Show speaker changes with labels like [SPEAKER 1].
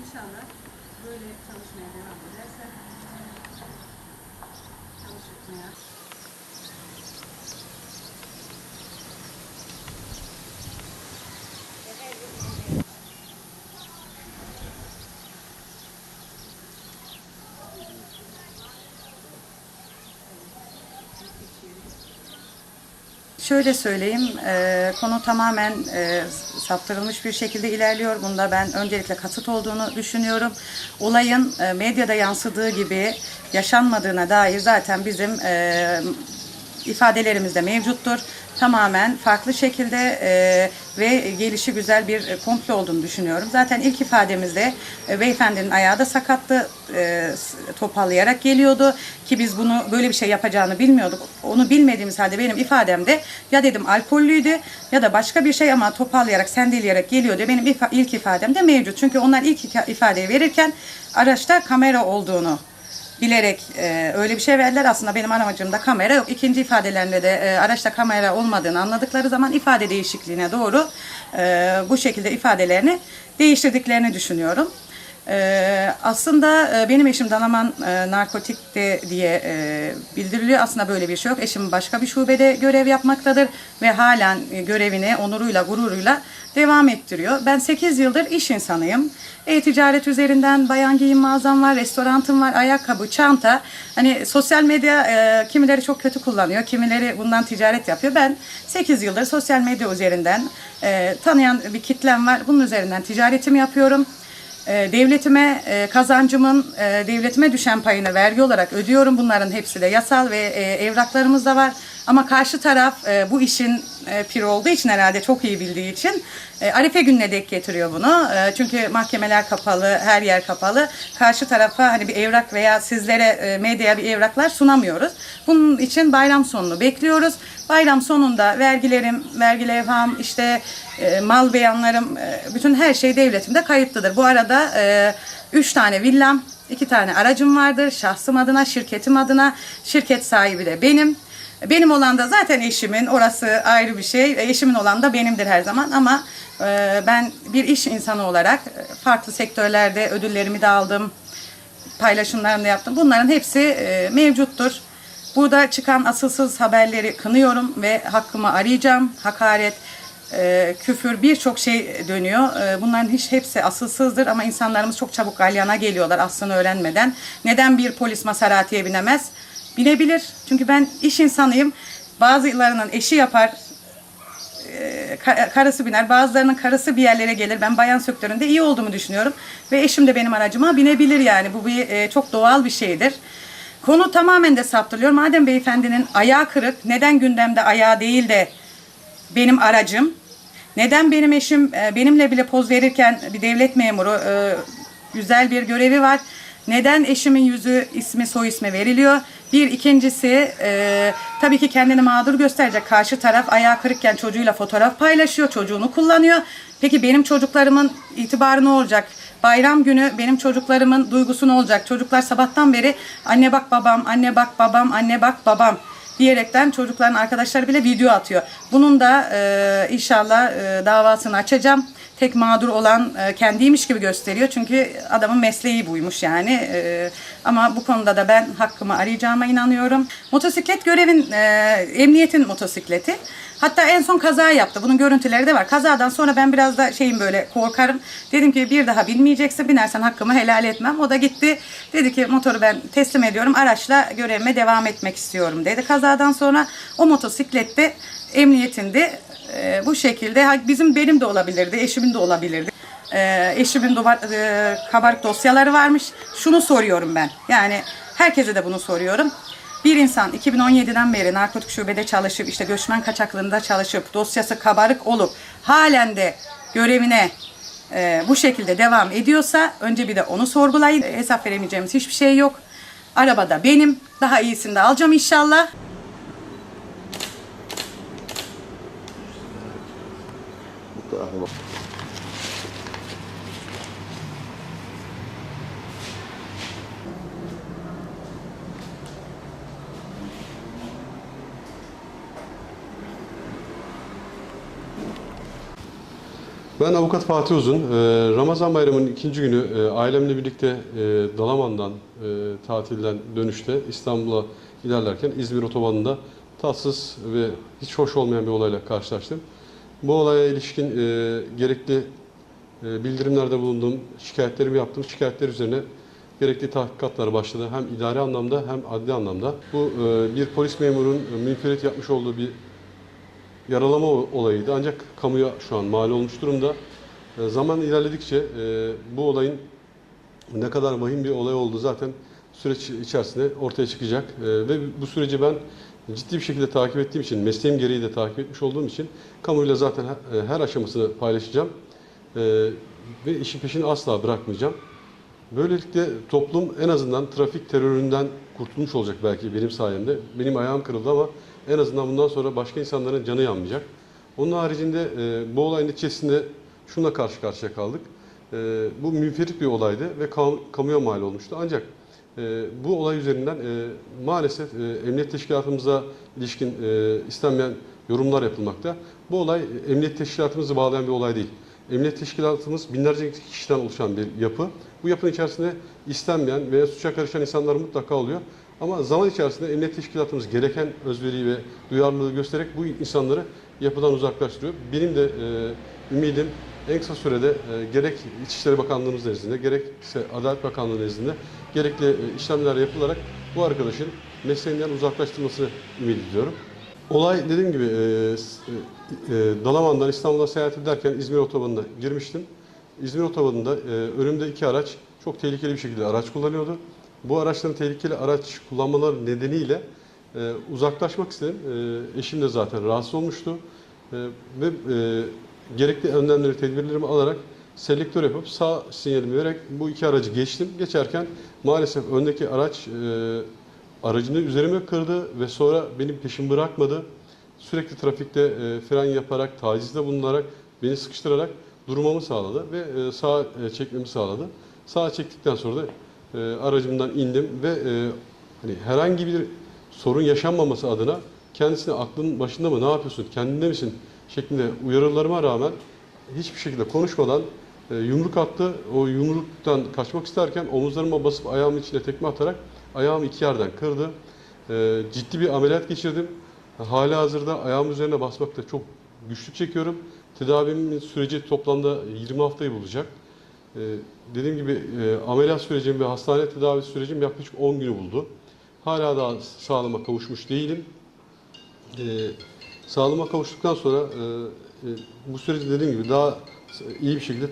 [SPEAKER 1] İnşallah böyle çalışmaya devam ederse çalışmaya.
[SPEAKER 2] Şöyle söyleyeyim, e, konu tamamen e, saptırılmış bir şekilde ilerliyor. Bunda ben öncelikle kasıt olduğunu düşünüyorum. Olayın e, medyada yansıdığı gibi yaşanmadığına dair zaten bizim e, ifadelerimiz de mevcuttur. Tamamen farklı şekilde e, ve gelişi güzel bir e, komplo olduğunu düşünüyorum. Zaten ilk ifademizde e, beyefendinin ayağı da sakattı, e, geliyordu ki biz bunu böyle bir şey yapacağını bilmiyorduk. Onu bilmediğimiz halde benim ifademde ya dedim alkollüydü ya da başka bir şey ama topallayarak, sendeleyerek geliyordu. Benim ifa- ilk ifademde mevcut. Çünkü onlar ilk ifadeyi verirken araçta kamera olduğunu bilerek e, öyle bir şey verdiler. Aslında benim amacımda kamera yok. İkinci ifadelerinde de e, araçta kamera olmadığını anladıkları zaman ifade değişikliğine doğru e, bu şekilde ifadelerini değiştirdiklerini düşünüyorum. E, aslında e, benim eşim Dalaman e, narkotikte diye e, bildiriliyor. Aslında böyle bir şey yok. Eşim başka bir şubede görev yapmaktadır ve halen e, görevini onuruyla, gururuyla devam ettiriyor. Ben 8 yıldır iş insanıyım. E-ticaret üzerinden bayan giyim mağazam var, restoranım var, ayakkabı, çanta. Hani sosyal medya e, kimileri çok kötü kullanıyor, kimileri bundan ticaret yapıyor. Ben 8 yıldır sosyal medya üzerinden e, tanıyan bir kitlem var. Bunun üzerinden ticaretimi yapıyorum. E, devletime e, kazancımın e, devletime düşen payını vergi olarak ödüyorum. Bunların hepsi de yasal ve e, evraklarımız da var. Ama karşı taraf bu işin piri olduğu için herhalde çok iyi bildiği için Arife gününe dek getiriyor bunu. Çünkü mahkemeler kapalı, her yer kapalı. Karşı tarafa hani bir evrak veya sizlere medyaya bir evraklar sunamıyoruz. Bunun için bayram sonunu bekliyoruz. Bayram sonunda vergilerim, vergi levham, işte e, mal beyanlarım, e, bütün her şey devletimde kayıtlıdır. Bu arada e, üç tane villam, iki tane aracım vardır. Şahsım adına, şirketim adına. Şirket sahibi de benim. Benim olan da zaten eşimin, orası ayrı bir şey. Eşimin olan da benimdir her zaman ama e, ben bir iş insanı olarak e, farklı sektörlerde ödüllerimi de aldım, paylaşımlarını da yaptım. Bunların hepsi e, mevcuttur. Burada çıkan asılsız haberleri kınıyorum ve hakkımı arayacağım. Hakaret, e, küfür birçok şey dönüyor. E, bunların hiç hepsi asılsızdır ama insanlarımız çok çabuk galyana geliyorlar aslını öğrenmeden. Neden bir polis Maserati'ye binemez? Binebilir. Çünkü ben iş insanıyım. Bazılarının eşi yapar, e, ka- karısı biner. Bazılarının karısı bir yerlere gelir. Ben bayan sektöründe iyi olduğumu düşünüyorum. Ve eşim de benim aracıma binebilir yani. Bu bir e, çok doğal bir şeydir. Konu tamamen de saptırılıyor. Madem beyefendinin ayağı kırık, neden gündemde ayağı değil de benim aracım? Neden benim eşim e, benimle bile poz verirken bir devlet memuru e, güzel bir görevi var? Neden eşimin yüzü ismi soy ismi veriliyor? Bir ikincisi e, tabii ki kendini mağdur gösterecek. Karşı taraf ayağı kırıkken çocuğuyla fotoğraf paylaşıyor, çocuğunu kullanıyor. Peki benim çocuklarımın itibarı ne olacak? Bayram günü benim çocuklarımın duygusu ne olacak? Çocuklar sabahtan beri anne bak babam, anne bak babam, anne bak babam diyerekten çocukların arkadaşları bile video atıyor. Bunun da e, inşallah e, davasını açacağım. Tek mağdur olan e, kendiymiş gibi gösteriyor. Çünkü adamın mesleği buymuş yani. E, ama bu konuda da ben hakkımı arayacağıma inanıyorum. Motosiklet görevin, e, emniyetin motosikleti. Hatta en son kaza yaptı. Bunun görüntüleri de var. Kazadan sonra ben biraz da şeyim böyle korkarım. Dedim ki bir daha binmeyeceksin. Binersen hakkımı helal etmem. O da gitti. Dedi ki motoru ben teslim ediyorum. Araçla görevime devam etmek istiyorum dedi. Kazadan sonra o motosiklette emniyetinde e, bu şekilde bizim benim de olabilirdi, eşimin de olabilirdi. E, eşimin duvar, e, kabarık dosyaları varmış. Şunu soruyorum ben. Yani herkese de bunu soruyorum. Bir insan 2017'den beri narkotik şubede çalışıp işte göçmen kaçaklığında çalışıp dosyası kabarık olup halen de görevine e, bu şekilde devam ediyorsa önce bir de onu sorgulayın. E, Hesap veremeyeceğimiz hiçbir şey yok. Arabada benim. Daha iyisini de alacağım inşallah.
[SPEAKER 3] Ben avukat Fatih Uzun. Ee, Ramazan bayramının ikinci günü e, ailemle birlikte e, Dalaman'dan e, tatilden dönüşte İstanbul'a ilerlerken İzmir otobanında tatsız ve hiç hoş olmayan bir olayla karşılaştım. Bu olaya ilişkin gerekli bildirimlerde bulundum, şikayetlerimi yaptım. Şikayetler üzerine gerekli tahkikatlar başladı. Hem idari anlamda hem adli anlamda. Bu bir polis memurun münferit yapmış olduğu bir yaralama olayıydı. Ancak kamuya şu an mal olmuş durumda. E, Zaman ilerledikçe e, bu olayın ne kadar vahim bir olay olduğu zaten süreç içerisinde ortaya çıkacak. E, Ve bu süreci ben ciddi bir şekilde takip ettiğim için, mesleğim gereği de takip etmiş olduğum için kamuyla zaten he- her aşamasını paylaşacağım. Ve işin peşini asla bırakmayacağım. Böylelikle toplum en azından trafik teröründen kurtulmuş olacak belki benim sayemde. Benim ayağım kırıldı ama en azından bundan sonra başka insanların canı yanmayacak. Onun haricinde e, bu olayın neticesinde şununla karşı karşıya kaldık. E, bu münferit bir olaydı ve kam- kamuya mal olmuştu. Ancak e, bu olay üzerinden e, maalesef e, emniyet teşkilatımıza ilişkin e, istenmeyen yorumlar yapılmakta. Bu olay e, emniyet teşkilatımızı bağlayan bir olay değil. Emniyet teşkilatımız binlerce kişiden oluşan bir yapı. Bu yapının içerisinde istenmeyen veya suça karışan insanlar mutlaka oluyor. Ama zaman içerisinde emniyet teşkilatımız gereken özveriyi ve duyarlılığı göstererek bu insanları yapıdan uzaklaştırıyor. Benim de e, ümidim en kısa sürede e, gerek İçişleri Bakanlığımız nezdinde gerekse Adalet Bakanlığı nezdinde gerekli e, işlemler yapılarak bu arkadaşın mesleğinden uzaklaştırmasını ümit ediyorum. Olay dediğim gibi e, e, Dalaman'dan İstanbul'a seyahat ederken İzmir otobanına girmiştim. İzmir otobanında e, önümde iki araç çok tehlikeli bir şekilde araç kullanıyordu. Bu araçların tehlikeli araç kullanmaları nedeniyle e, uzaklaşmak istedim. E, eşim de zaten rahatsız olmuştu. E, ve e, gerekli önlemleri, tedbirlerimi alarak selektör yapıp sağ sinyalimi vererek bu iki aracı geçtim. Geçerken maalesef öndeki araç e, aracını üzerime kırdı ve sonra benim peşimi bırakmadı. Sürekli trafikte e, fren yaparak, tacizde bulunarak, beni sıkıştırarak durmamı sağladı ve e, sağa e, çekmemi sağladı. Sağa çektikten sonra da e, aracımdan indim ve e, hani herhangi bir sorun yaşanmaması adına kendisine aklın başında mı ne yapıyorsun, kendinde misin şeklinde uyarılarıma rağmen hiçbir şekilde konuşmadan e, yumruk attı. O yumruktan kaçmak isterken omuzlarıma basıp ayağımın içine tekme atarak ayağımı iki yerden kırdı. E, ciddi bir ameliyat geçirdim. Hala hazırda ayağım üzerine basmakta çok güçlük çekiyorum. Tedavimin süreci toplamda 20 haftayı bulacak. E, dediğim gibi e, ameliyat sürecim ve hastane tedavi sürecim yaklaşık 10 günü buldu. Hala daha sağlama kavuşmuş değilim. E, sağlama kavuştuktan sonra e, e, bu süreci dediğim gibi daha iyi bir şekilde